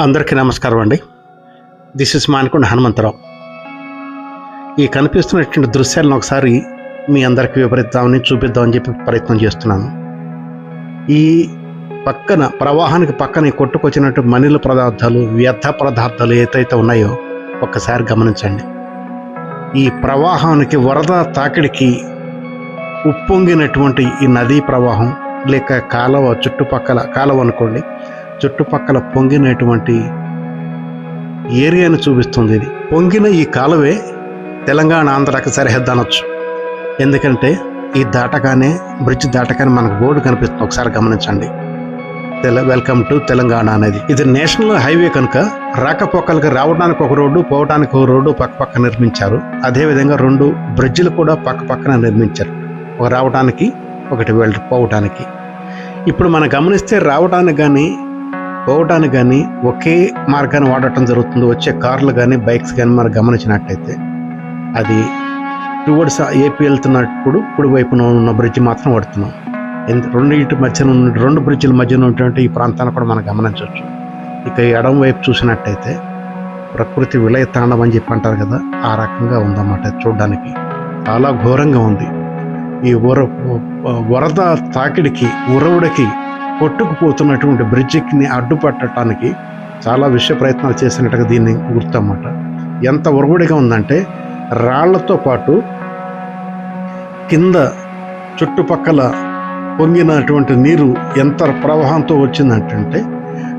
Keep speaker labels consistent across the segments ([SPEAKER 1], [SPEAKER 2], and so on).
[SPEAKER 1] అందరికీ నమస్కారం అండి. This is Manakonda Hanumantharao. ఈ కనిపిస్తున్నటువంటి దృశ్యాలను ఒకసారి మీ అందరికీ వివరిద్దామని చూపిద్దామని చెప్పి ప్రయత్నం చేస్తున్నాను. ఈ పక్కన ప్రవాహానికి పక్కన కొట్టుకొచ్చినట్టు మనిల పదార్థాలు వ్యర్థ పదార్థాలు ఏదైతే ఉన్నాయో ఒక్కసారి గమనించండి. ఈ ప్రవాహానికి వరద తాకిడికి ఉప్పొంగినటువంటి ఈ నదీ ప్రవాహం లేక కాలువ చుట్టుపక్కల కాలువ అనుకోండి చుట్టుపక్కల పొంగినటువంటి ఏరియాను చూపిస్తుంది ఇది. పొంగిన ఈ కాలువే తెలంగాణ ఆంధ్రాకి సరిహద్దు అనొచ్చు. ఎందుకంటే ఈ దాటగానే బ్రిడ్జ్ దాటగానే మనకు బోర్డు కనిపిస్తుంది. ఒకసారి గమనించండి. తెల వెల్కమ్ టు తెలంగాణ అనేది. ఇది నేషనల్ హైవే కనుక రాకపోకలకు రావడానికి ఒక రోడ్డు పోవడానికి ఒక రోడ్డు పక్క పక్క నిర్మించారు. అదేవిధంగా రెండు బ్రిడ్జిలు కూడా పక్క పక్కన నిర్మించారు. ఒక రావడానికి ఒకటి వెళ్ళి పోవటానికి ఇప్పుడు మనం గమనిస్తే రావడానికి కానీ పోవటానికి కానీ ఒకే మార్గాన్ని వాడటం జరుగుతుంది. వచ్చే కార్లు కానీ బైక్స్ కానీ మనం గమనించినట్టయితే అది టువర్డ్స్ ఏపీ వెళ్తున్నప్పుడు కుడి వైపున ఉన్న బ్రిడ్జ్ మాత్రం వాడుతున్నాం. ఎందు రెండింటి మధ్యన ఉన్న రెండు బ్రిడ్జిల మధ్యన ఉన్నటువంటి ఈ ప్రాంతాన్ని కూడా మనం గమనించవచ్చు. ఇక ఎడం వైపు చూసినట్టయితే ప్రకృతి విలయ తాండం అని చెప్పి అంటారు కదా ఆ రకంగా ఉందన్నమాట చూడడానికి. చాలా ఘోరంగా ఉంది. ఈ వర వరద తాకిడికి ఉరవుడికి కొట్టుకుపోతున్నటువంటి బ్రిడ్జిని అడ్డుపట్టడానికి చాలా విషయ ప్రయత్నాలు చేసినట్టుగా దీన్ని గుర్తన్నమాట. ఎంత ఉరవుడిగా ఉందంటే రాళ్ళతో పాటు కింద చుట్టుపక్కల పొంగినటువంటి నీరు ఎంత ప్రవాహంతో వచ్చిందంటే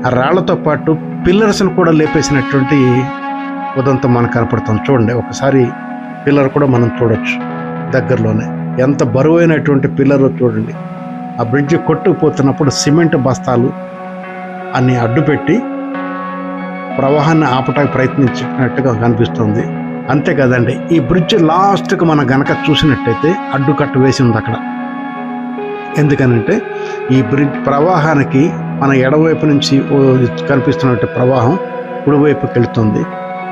[SPEAKER 1] ఆ రాళ్ళతో పాటు పిల్లర్స్ని కూడా లేపేసినటువంటి ఉదంతం మనకు కనపడుతుంది. చూడండి ఒకసారి పిల్లర్ కూడా మనం చూడొచ్చు దగ్గరలోనే. ఎంత బరువైనటువంటి పిల్లర్ చూడండి. ఆ బ్రిడ్జ్ కొట్టుకుపోతున్నప్పుడు సిమెంట్ బస్తాలు అన్ని అడ్డుపెట్టి ప్రవాహాన్ని ఆపటానికి ప్రయత్నించినట్టుగా కనిపిస్తుంది. అంతే కదండి ఈ బ్రిడ్జ్ లాస్ట్కి మనం గనక చూసినట్టయితే అడ్డుకట్ట వేసి ఉంది అక్కడ. ఎందుకనంటే ఈ బ్రిడ్జ్ ప్రవాహానికి మన ఎడవైపు నుంచి కనిపిస్తున్నట్టు ప్రవాహం కుడివైపుకి వెళుతుంది.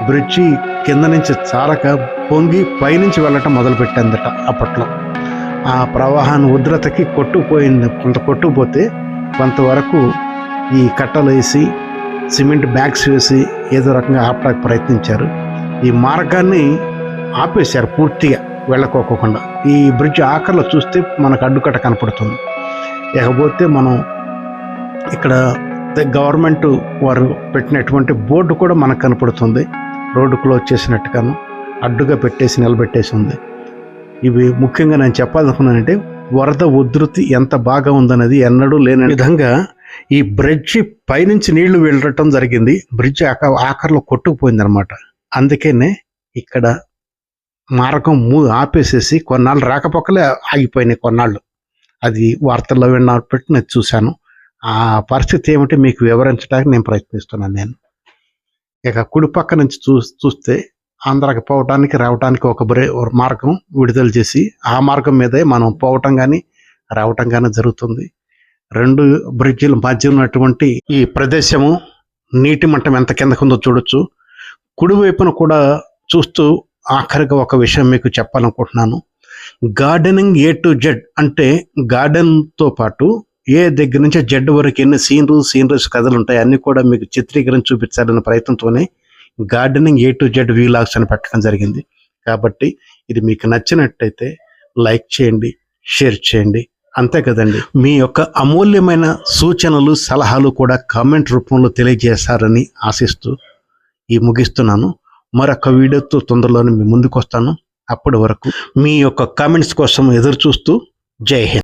[SPEAKER 1] బ్రిడ్జి కింద నుంచి చారక పొంగి పైనుంచి వెళ్ళటం మొదలుపెట్టిందట అప్పట్లో. ఆ ప్రవాహాన్ని ఉధృతకి కొట్టుకుపోయింది. కొంత కొట్టుకుపోతే కొంతవరకు ఈ కట్టలు వేసి సిమెంట్ బ్యాగ్స్ వేసి ఏదో రకంగా ఆపడానికి ప్రయత్నించారు. ఈ మార్గాన్ని ఆపేశారు పూర్తిగా వెళ్ళకోకుండా. ఈ బ్రిడ్జ్ ఆఖరిలో చూస్తే మనకు అడ్డుకట్ట కనపడుతుంది. ఇకపోతే మనం ఇక్కడ గవర్నమెంట్ వారు పెట్టినటువంటి బోర్డు కూడా మనకు కనపడుతుంది. రోడ్డు క్లోజ్ చేసినట్టుగాను అడ్డుగా పెట్టేసి నిలబెట్టేసి ఉంది. ఇవి ముఖ్యంగా నేను చెప్పాలనుకున్నానంటే వరద ఉధృతి ఎంత బాగా ఉందనేది ఎన్నడూ లేని విధంగా ఈ బ్రిడ్జి పైనుంచి నీళ్ళు వెళ్ళటం జరిగింది. బ్రిడ్జ్ ఆక ఆఖరిలో కొట్టుకుపోయింది అనమాట అందుకనే ఇక్కడ మార్గం మూ ఆపేసేసి కొన్నాళ్ళు రాకపోకలే ఆగిపోయినాయి కొన్నాళ్ళు. అది వార్తల్లో విన్నప్పటికీ నేను చూశాను. ఆ పరిస్థితి ఏమిటి మీకు వివరించడానికి నేను ప్రయత్నిస్తున్నాను నేను. ఇక కుడి పక్క నుంచి చూ చూస్తే ఆంధ్రాకి పోవటానికి రావటానికి ఒక బ్రే మార్గం విడుదల చేసి ఆ మార్గం మీదే మనం పోవటం కానీ రావటం కానీ జరుగుతుంది. రెండు బ్రిడ్జిల మధ్య ఉన్నటువంటి ఈ ప్రదేశము నీటి మట్టం ఎంత కిందకు ఉందో చూడొచ్చు కుడివైపున కూడా చూస్తూ ఆఖరిగా ఒక విషయం మీకు చెప్పాలనుకుంటున్నాను. గార్డెనింగ్ ఏ టు జెడ్ అంటే గార్డెన్తో పాటు ఏ దగ్గర నుంచి జెడ్ వరకు ఎన్ని సీన్లు సీనరీస్ కథలు ఉంటాయి అన్నీ కూడా మీకు చిత్రీకరించి చూపించాలనే ప్రయత్నంతోనే gardening A to Z vlogs అని పెట్టడం జరిగింది. కాబట్టి ఇది మీకు నచ్చినట్టయితే లైక్ చేయండి షేర్ చేయండి. అంతే కదండి. మీ యొక్క అమూల్యమైన సూచనలు సలహాలు కూడా కామెంట్ రూపంలో తెలియజేస్తారని ఆశిస్తూ ఈ ముగిస్తున్నాను. మరొక వీడియోతో తొందరలోనే మీ ముందుకు వస్తాను అప్పటి వరకు మీ యొక్క కామెంట్స్ కోసం ఎదురు చూస్తూ జై హింద్.